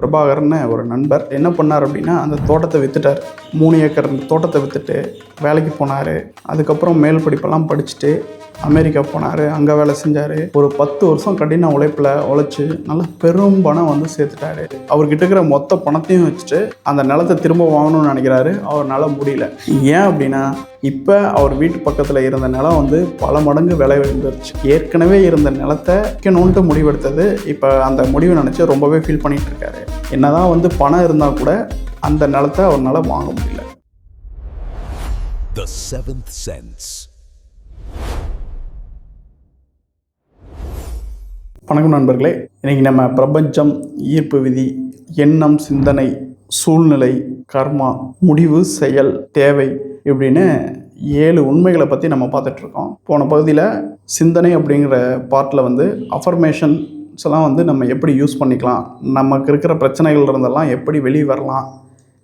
பிரபாகர்னு ஒரு நண்பர் என்ன பண்ணார் அப்படின்னா அந்த தோட்டத்தை வித்துட்டார். மூணு ஏக்கர் அந்த தோட்டத்தை வித்துட்டு வேலைக்கு போனார். அதுக்கப்புறம் மேல் படிப்பெல்லாம் படிச்சுட்டு அமெரிக்கா போனார் அங்கே வேலை செஞ்சார். ஒரு பத்து வருஷம் கடின உழைப்பில் உழைச்சி நல்ல பெரும் பணம் வந்து சேர்த்துட்டாரு. அவர்கிட்ட இருக்கிற மொத்த பணத்தையும் வச்சுட்டு அந்த நிலத்தை திரும்ப வாங்கணும்னு நினைக்கிறாரு. அவரால் முடியல. ஏன் அப்படின்னா இப்போ அவர் வீட்டு பக்கத்தில் இருந்த நிலம் வந்து பல மடங்கு விலை உயர்ந்துருச்சு. ஏற்கனவே இருந்த நிலத்தை விற்கணுன்ட்டு முடிவெடுத்தது இப்போ அந்த முடிவை நினச்சி ரொம்பவே ஃபீல் பண்ணிட்டு இருக்காரு என்னதான் வந்து பணம் இருந்தால் கூட அந்த நிலத்தை அவரால் வாங்க முடியல. The Seventh Sense. வணக்கம் நண்பர்களே. இன்றைக்கி நம்ம பிரபஞ்சம் ஈர்ப்பு விதி எண்ணம் சிந்தனை சூழ்நிலை கர்மா முடிவு செயல் தேவை இப்படின்னு ஏழு உண்மைகளை பற்றி நம்ம பார்த்துட்ருக்கோம் போன பகுதியில் சிந்தனை அப்படிங்கிற பார்ட்டில் வந்து அஃபர்மேஷன்ஸ் எல்லாம் வந்து நம்ம எப்படி யூஸ் பண்ணிக்கலாம் நமக்கு இருக்கிற பிரச்சனைகள் இருந்தெல்லாம் எப்படி வெளியே வரலாம்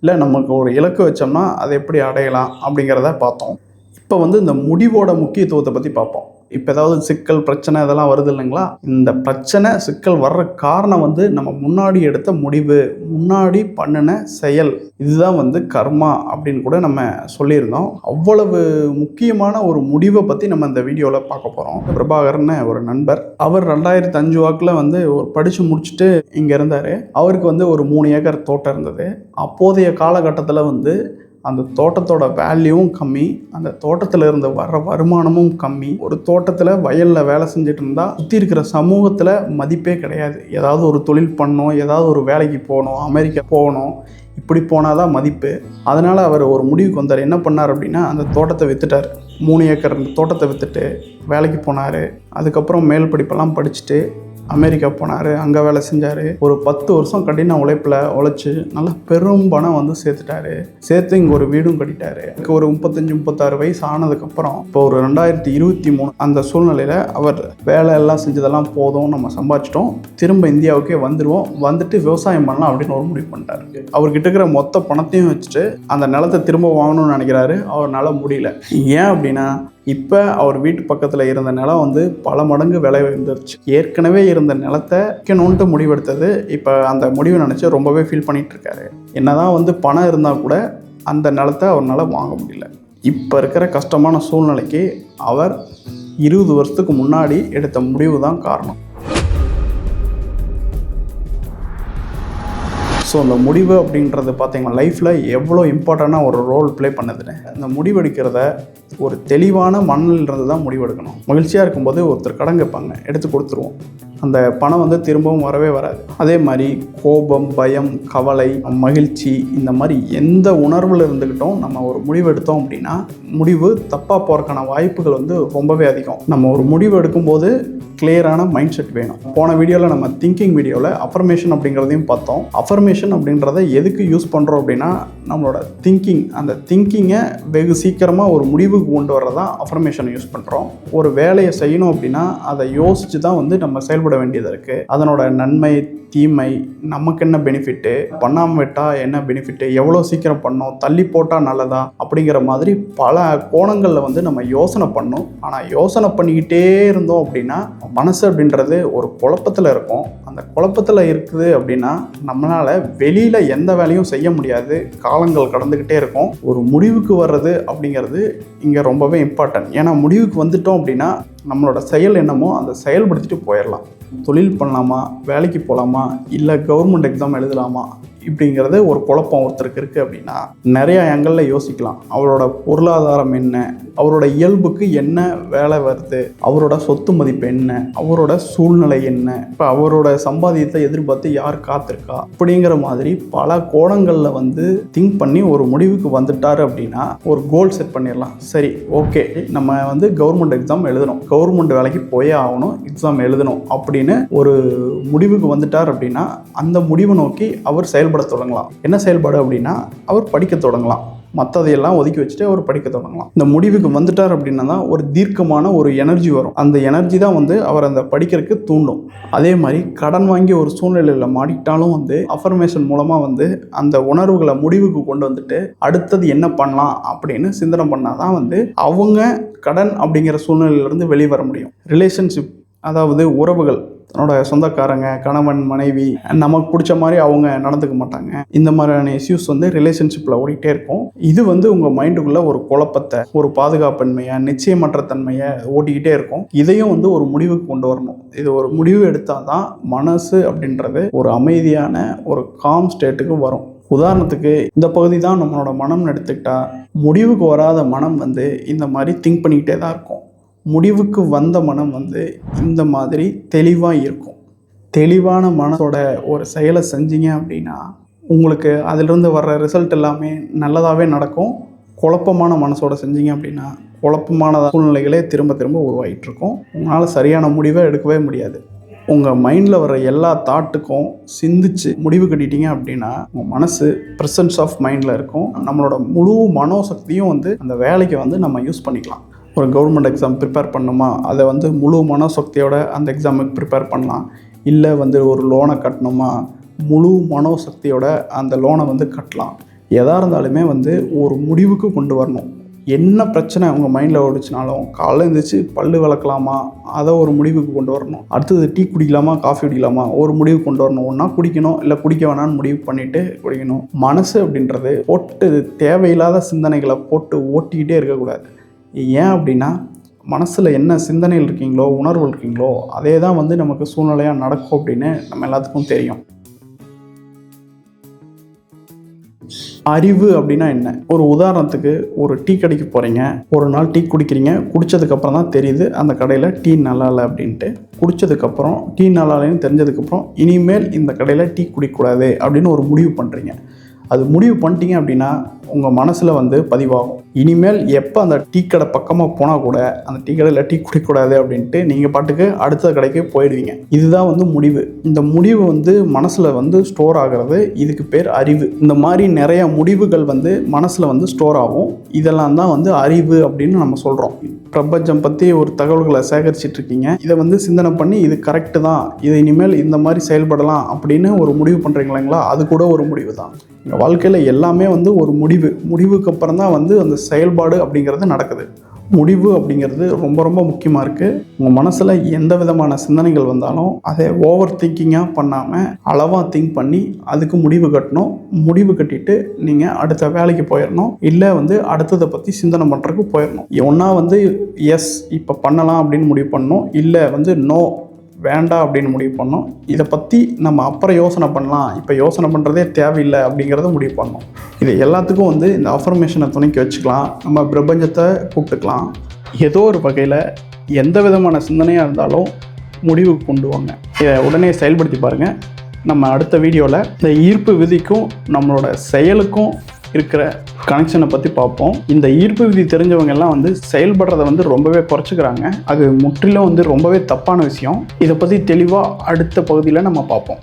இல்லை நமக்கு ஒரு இலக்கு வச்சோம்னா அதை எப்படி அடையலாம் அப்படிங்கிறத பார்த்தோம். இப்போ வந்து இந்த முடிவோட முக்கியத்துவத்தை பற்றி பார்ப்போம். இப்போ ஏதாவது சிக்கல் பிரச்சனை இதெல்லாம் வருது இல்லைங்களா? இந்த பிரச்சனை சிக்கல் வர்ற காரணம் வந்து நம்ம முன்னாடி எடுத்த முடிவு முன்னாடி பண்ணின செயல். இதுதான் வந்து கர்மா அப்படின்னு கூட நம்ம சொல்லியிருந்தோம். அவ்வளவு முக்கியமான ஒரு முடிவை பற்றி நம்ம இந்த வீடியோவில் பார்க்க போகிறோம் பிரபாகரன்னு ஒரு நண்பர். அவர் ரெண்டாயிரத்தி அஞ்சு வாக்கில் வந்து ஒரு படித்து முடிச்சுட்டு இங்கே இருந்தார். அவருக்கு வந்து ஒரு மூணு ஏக்கர் தோட்டம் இருந்தது. அப்போதைய காலகட்டத்தில் வந்து அந்த தோட்டத்தோட வேல்யூவும் கம்மி அந்த தோட்டத்தில் இருந்து வர்ற வருமானமும் கம்மி. ஒரு தோட்டத்தில் வயலில் வேலை செஞ்சுட்டு இருந்தால் சுற்றி இருக்கிற சமூகத்தில் மதிப்பே கிடையாது. ஏதாவது ஒரு தொழில் பண்ணணும் ஏதாவது ஒரு வேலைக்கு போகணும் அமெரிக்கா போகணும் இப்படி போனால் தான் மதிப்பு. அதனால் அவர் ஒரு முடிவுக்கு வந்தார். என்ன பண்ணார் அப்படின்னா அந்த தோட்டத்தை விற்றுட்டார் மூணு ஏக்கர் தோட்டத்தை விற்றுட்டு வேலைக்கு போனார். அதுக்கப்புறம் மேல் படிப்பெல்லாம் படிச்சுட்டு அமெரிக்கா போனார் அங்கே வேலை செஞ்சார். ஒரு பத்து வருஷம் கடின உழைப்பில் உழைச்சி நல்லா பெரும் பணம் வந்து சேர்த்துட்டாரு. சேர்த்து இங்கே ஒரு வீடும் கட்டிட்டாரு. ஒரு முப்பத்தஞ்சு முப்பத்தாறு வயசு ஆனதுக்கப்புறம் இப்போ ஒரு ரெண்டாயிரத்தி இருபத்தி மூணு அந்த சூழ்நிலையில் அவர் வேலை எல்லாம் செஞ்சதெல்லாம் போதும் நம்ம சம்பாதிச்சிட்டோம் திரும்ப இந்தியாவுக்கே வந்துடுவோம் வந்துட்டு விவசாயம் பண்ணலாம் அப்படின்னு ஒரு முடிவு பண்ணிட்டார். அவர்கிட்ட இருக்கிற மொத்த பணத்தையும் வச்சுட்டு அந்த நிலத்தை திரும்ப வாங்கணும்னு நினைக்கிறாரு. அவரால் முடியல. ஏன் அப்படின்னா இப்போ அவர் வீட்டு பக்கத்தில் இருந்த நிலம் வந்து பல மடங்கு விலை உயர்ந்துருச்சு. ஏற்கனவே இருந்த நிலத்தை விற்கணுன்ட்டு முடிவெடுத்தது இப்போ அந்த முடிவை நினச்சி ரொம்பவே ஃபீல் பண்ணிகிட்ருக்காரு என்ன என்னதான் வந்து பணம் இருந்தால் கூட அந்த நிலத்தை அவரால் வாங்க முடியல. இப்போ இருக்கிற கஷ்டமான சூழ்நிலைக்கு அவர் இருபது வருஷத்துக்கு முன்னாடி எடுத்த முடிவு தான் காரணம். ஸோ அந்த முடிவு அப்படின்றது பார்த்தீங்கன்னா லைஃப்பில் எவ்வளோ இம்பார்ட்டண்ட்டாக ஒரு ரோல் ப்ளே பண்ணுதுன்னு. அந்த முடிவெடுக்கிறத ஒரு தெளிவான மனநிலிருந்து தான் முடிவெடுக்கணும். மகிழ்ச்சியாக இருக்கும்போது ஒருத்தர் கடன் கேட்பாங்க எடுத்து கொடுத்துருவோம். அந்த பணம் வந்து திரும்பவும் வரவே வராது. அதே மாதிரி கோபம் பயம் கவலை மகிழ்ச்சி இந்த மாதிரி எந்த உணர்வில் இருந்துக்கிட்டோம் நம்ம ஒரு முடிவு எடுத்தோம் அப்படின்னா முடிவு தப்பாக போகிறதுக்கான வாய்ப்புகள் வந்து ரொம்பவே அதிகம். நம்ம ஒரு முடிவு எடுக்கும்போது கிளியரான மைண்ட் செட் வேணும். போன வீடியோவில் நம்ம திங்கிங் வீடியோவில் அஃபர்மேஷன் அப்படிங்கிறதையும் பார்த்தோம். அஃபர்மேஷன் அப்படின்றத எதுக்கு யூஸ் பண்ணுறோம் அப்படின்னா நம்மளோட திங்கிங் அந்த திங்கிங்கை வெகு சீக்கிரமாக ஒரு முடிவுக்கு கொண்டு வர்றதான் அஃபர்மேஷனை யூஸ் பண்ணுறோம் ஒரு வேலையை செய்யணும் அப்படின்னா அதை யோசித்து தான் வந்து நம்ம செயல்பட வேண்டியது இருக்குது அதனோட நன்மை தீமை நமக்கு என்ன பெனிஃபிட்டு பண்ணாமல் விட்டால் என்ன பெனிஃபிட்டு எவ்வளோ சீக்கிரம் பண்ணோம்? தள்ளி போட்டால் நல்லதா? அப்படிங்கிற மாதிரி பல கோணங்களில் வந்து நம்ம யோசனை பண்ணோம். ஆனால் யோசனை பண்ணிக்கிட்டே இருந்தோம் அப்படின்னா மனசு அப்படின்றது ஒரு குழப்பத்தில் இருக்கும். அந்த குழப்பத்தில் இருக்குது அப்படின்னா நம்மளால் வெளியில் எந்த வேலையும் செய்ய முடியாது. காலங்கள் கடந்துக்கிட்டே இருக்கும். ஒரு முடிவுக்கு வர்றது அப்படிங்கிறது இங்கே ரொம்பவே இம்பார்ட்டன்ட் ஏன்னா முடிவுக்கு வந்துட்டோம் அப்படின்னா நம்மளோட செயல் என்னமோ அந்த செயல்படுத்திட்டு போயிடலாம் தொழில் பண்ணலாமா? வேலைக்கு போகலாமா இல்லை கவர்மெண்ட் எக்ஸாம் எழுதலாமா? இப்படிங்கிறது ஒரு குழப்பம் ஒருத்தருக்கு இருக்குது அப்படின்னா நிறையா எங்களில் யோசிக்கலாம். அவரோட பொருளாதாரம் என்ன? அவரோட இயல்புக்கு என்ன வேலை வருது? அவரோட சொத்து மதிப்பு என்ன? அவரோட சூழ்நிலை என்ன? இப்போ அவரோட சம்பாதியத்தை எதிர்பார்த்து யார் காத்திருக்கா? அப்படிங்கிற மாதிரி பல கோணங்களில் வந்து திங்க் பண்ணி ஒரு முடிவுக்கு வந்துட்டார் அப்படின்னா ஒரு கோல் செட் பண்ணிடலாம். சரி ஓகே நம்ம வந்து கவர்மெண்ட் எக்ஸாம் எழுதணும். கவர்மெண்ட் வேலைக்கு போயே ஆகணும் எக்ஸாம் எழுதணும் அப்படின்னு ஒரு முடிவுக்கு வந்துட்டார் அப்படின்னா அந்த முடிவை நோக்கி அவர் செயல்பட தொடங்கலாம். என்ன செயல்பாடு அப்படின்னா அவர் படிக்க தொடங்கலாம். மற்றதையெல்லாம் ஒதுக்கி வச்சுட்டு அவர் படிக்க தொடங்கலாம். இந்த முடிவுக்கு வந்துட்டார் அப்படின்னா தான் ஒரு தீர்க்கமான ஒரு எனர்ஜி வரும். அந்த எனர்ஜி தான் வந்து அவர் அந்த படிக்கிறதுக்கு தூண்டும். அதே மாதிரி கடன் வாங்கி ஒரு சூழ்நிலையில் மாடிக்கிட்டாலும் வந்து அஃபர்மேஷன் மூலமாக வந்து அந்த உணர்வுகளை முடிவுக்கு கொண்டு வந்துட்டு அடுத்தது என்ன பண்ணலாம் அப்படின்னு சிந்தனை பண்ணால் தான் வந்து அவங்க கடன் அப்படிங்கிற சூழ்நிலையிலேருந்து வெளியே வர முடியும். ரிலேஷன்ஷிப் அதாவது உறவுகள் தன்னோட சொந்தக்காரங்க கணவன் மனைவி நமக்கு பிடிச்ச மாதிரி அவங்க நடந்துக்க மாட்டாங்க. இந்த மாதிரியான இஷ்யூஸ் வந்து ரிலேஷன்ஷிப்பில் ஓடிட்டே இருக்கும். இது வந்து உங்கள் மைண்டுக்குள்ளே ஒரு குழப்பத்தை ஒரு பாதுகாப்பின்மையை நிச்சயமற்ற தன்மையை ஓட்டிக்கிட்டே இருக்கும். இதையும் வந்து ஒரு முடிவுக்கு கொண்டு வரணும். இது ஒரு முடிவு எடுத்தால் தான் மனசு அப்படின்றது ஒரு அமைதியான ஒரு காம் ஸ்டேட்டுக்கு வரும். உதாரணத்துக்கு இந்த பகுதி தான் நம்மளோட மனம்னு எடுத்துக்கிட்டா முடிவுக்கு வராத மனம் வந்து இந்த மாதிரி திங்க் பண்ணிக்கிட்டே தான் இருக்கும். முடிவுக்கு வந்த மனம் வந்து இந்த மாதிரி தெளிவாக இருக்கும். தெளிவான மனசோட ஒரு செயலை செஞ்சீங்க அப்படின்னா உங்களுக்கு அதிலிருந்து வர்ற ரிசல்ட் எல்லாமே நல்லதாகவே நடக்கும். குழப்பமான மனசோட செஞ்சீங்க அப்படின்னா குழப்பமான சூழ்நிலைகளே திரும்ப திரும்ப உருவாகிட்டு இருக்கும் உங்களால் சரியான முடிவை எடுக்கவே முடியாது. உங்கள் மைண்டில் வர எல்லா தாட்டுக்கும் சிந்திச்சு முடிவு கட்டிட்டீங்க அப்படின்னா உங்கள் மனசு ப்ரெசன்ஸ் ஆஃப் மைண்டில் இருக்கும். நம்மளோட முழு மனோசக்தியும் வந்து அந்த வேலைக்கு வந்து நம்ம யூஸ் பண்ணிக்கலாம். ஒரு கவர்மெண்ட் எக்ஸாம் ப்ரிப்பேர் பண்ணணுமா அதை வந்து முழு மனோசக்தியோட அந்த எக்ஸாமுக்கு ப்ரிப்பேர் பண்ணலாம். இல்லை வந்து ஒரு லோனை கட்டணுமா? முழு மனோசக்தியோட அந்த லோனை வந்து கட்டலாம். எதாக இருந்தாலுமே வந்து ஒரு முடிவுக்கு கொண்டு வரணும். என்ன பிரச்சனை அவங்க மைண்டில் ஓடிச்சுனாலும் காலைல எழுந்திரிச்சு பல்லு விளக்கலாமா? அதை ஒரு முடிவுக்கு கொண்டு வரணும். அடுத்தது டீ குடிக்கலாமா? காஃபி குடிக்கலாமா? ஒரு முடிவு கொண்டு வரணும். ஒன்றா குடிக்கணும் இல்லை குடிக்க வேணாம்னு முடிவு பண்ணிவிட்டு குடிக்கணும். மனசு அப்படின்றது போட்டு தேவையில்லாத சிந்தனைகளை போட்டு ஓட்டிக்கிட்டே இருக்கக்கூடாது. ஏன் அப்படின்னா மனசில் என்ன சிந்தனைகள் இருக்கீங்களோ உணர்வு இருக்கீங்களோ அதே தான் வந்து நமக்கு சூழ்நிலையாக நடக்கும் அப்படின்னு நம்ம எல்லாத்துக்கும் தெரியும். அறிவு அப்படின்னா என்ன? ஒரு உதாரணத்துக்கு ஒரு டீ கடைக்கு போகிறீங்க ஒரு நாள் டீ குடிக்கிறீங்க குடித்ததுக்கப்புறம் தான் தெரியுது அந்த கடையில் டீ நல்லா இல்லை அப்படின்ட்டு. குடித்ததுக்கப்புறம் டீ நல்லா இல்லைன்னு தெரிஞ்சதுக்கப்புறம் இனிமேல் இந்த கடையில் டீ குடிக்கக்கூடாது அப்படின்னு ஒரு முடிவு பண்ணுறீங்க அது முடிவு பண்ணிட்டீங்க அப்படின்னா உங்கள் மனசில் வந்து பதிவாகும். இனிமேல் எப்போ அந்த டீ கடை பக்கமாக போனால் கூட அந்த டீ கடையில் டீ குடிக்கக்கூடாது அப்படின்ட்டு நீங்கள் பாட்டுக்கு அடுத்த கடைக்கு போயிடுவீங்க. இதுதான் வந்து முடிவு. இந்த முடிவு வந்து மனசில் வந்து ஸ்டோர் ஆகிறது இதுக்கு பேர் அறிவு. இந்த மாதிரி நிறைய முடிவுகள் வந்து மனசில் வந்து ஸ்டோர் ஆகும். இதெல்லாம் தான் வந்து அறிவு அப்படின்னு நம்ம சொல்கிறோம் பிரபஞ்சம் பற்றி ஒரு தகவல்களை சேகரிச்சிட்டு இருக்கீங்க. இதை வந்து சிந்தனை பண்ணி இது கரெக்டு தான். இது இனிமேல் இந்த மாதிரி செயல்படலாம் அப்படின்னு ஒரு முடிவு பண்ணுறீங்களா அது கூட ஒரு முடிவு தான் எங்கள் வாழ்க்கையில் எல்லாமே வந்து ஒரு முடிவு. முடிவுக்கு அப்புறம் தான் வந்து அந்த செயல்பாடு அப்படிங்கிறது நடக்குது. முடிவு அப்படிங்கிறது ரொம்ப ரொம்ப முக்கியமாக இருக்குது உங்கள் மனசில் எந்த விதமான சிந்தனைகள் வந்தாலும் அதை ஓவர் திங்கிங்காக பண்ணாமல் அளவாக திங்க் பண்ணி அதுக்கு முடிவு கட்டணும். முடிவு கட்டிட்டு நீங்கள் அடுத்த வேலைக்கு போயிடணும் இல்லை வந்து அடுத்ததை பற்றி சிந்தனை பண்ணுறதுக்கு போயிடணும் ஒன்றா வந்து எஸ் இப்போ பண்ணலாம் அப்படின்னு முடிவு பண்ணணும். இல்லை வந்து நோ வேண்டாம் அப்படின்னு முடிவு பண்ணோம். இதை பற்றி நம்ம அப்புறம் யோசனை பண்ணலாம். இப்போ யோசனை பண்ணுறதே தேவையில்லை அப்படிங்கிறத முடிவு பண்ணோம். இது எல்லாத்துக்கும் வந்து இந்த அஃபர்மேஷனை துணைக்கி வச்சுக்கலாம். நம்ம பிரபஞ்சத்தை கூப்பிட்டுக்கலாம். ஏதோ ஒரு வகையில் எந்த விதமான சிந்தனையாக இருந்தாலும் முடிவுக்கு கொண்டு வாங்க. இதை உடனே செயல்படுத்தி பாருங்கள் நம்ம அடுத்த வீடியோவில் இந்த ஈர்ப்பு விதிக்கும் நம்மளோட செயலுக்கும் இருக்கிற கனெக்ஷனை பற்றி பார்ப்போம். இந்த ஈர்ப்பு விதி தெரிஞ்சவங்க எல்லாம் வந்து செயல்படுறத வந்து ரொம்பவே குறைச்சிக்கிறாங்க. அது முற்றிலும் வந்து ரொம்பவே தப்பான விஷயம். இதை பற்றி தெளிவாக அடுத்த பகுதியில் நம்ம பார்ப்போம்.